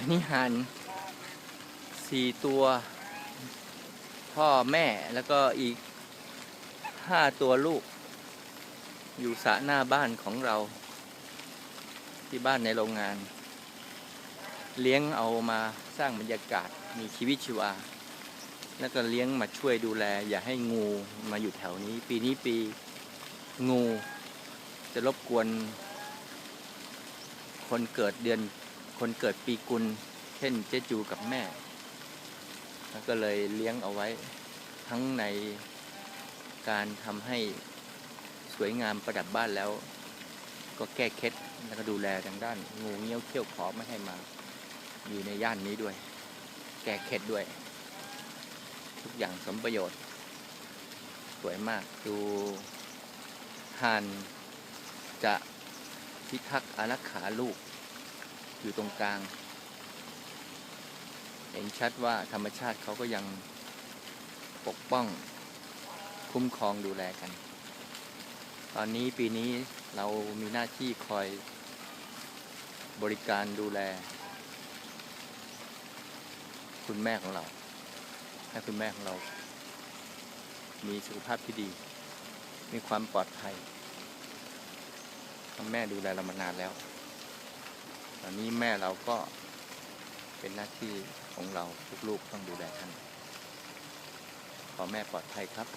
อันนี้หันสี่ตัว พ่อแม่แล้วก็อีกห้าตัวลูก อยู่สระหน้าบ้านของเรา ที่บ้านในโรงงาน เลี้ยงเอามาสร้างบรรยากาศมีชีวิตชีวา แล้วก็เลี้ยงมาช่วยดูแล อย่าให้งูมาอยู่แถวนี้ ปีนี้ปีงูจะรบกวน คนเกิดเดือน คนเกิดปีกุล เช่นเจจูกับแม่ แล้วก็เลยเลี้ยงเอาไว้ทั้งในการทำให้สวยงามประดับบ้านแล้ว ก็แก้เคล็ดแล้วก็ดูแลทางด้าน งูเงี้ยวเขี้ยวขอไม่ให้มา อยู่ในย่านนี้ด้วย แก้เคล็ดด้วย ทุกอย่างสมประโยชน์ สวยมากดูห่านจะพิทักษ์อารักขาลูก อยู่ตรงกลาง เห็นชัดว่าธรรมชาติเขาก็ยังปกป้องคุ้มครองดูแลกัน ตอนนี้ปีนี้เรามีหน้าที่คอยบริการดูแล คุณแม่ของเรา ให้คุณแม่ของเรา มีสุขภาพที่ดี มีความปลอดภัยคุณแม่ดูแลเรามานานแล้ว อนนี้แม่เราก็เป็นหน้าที่ของเราลูกๆต้องดูแลท่าน ขอแม่ปลอดภัยครับ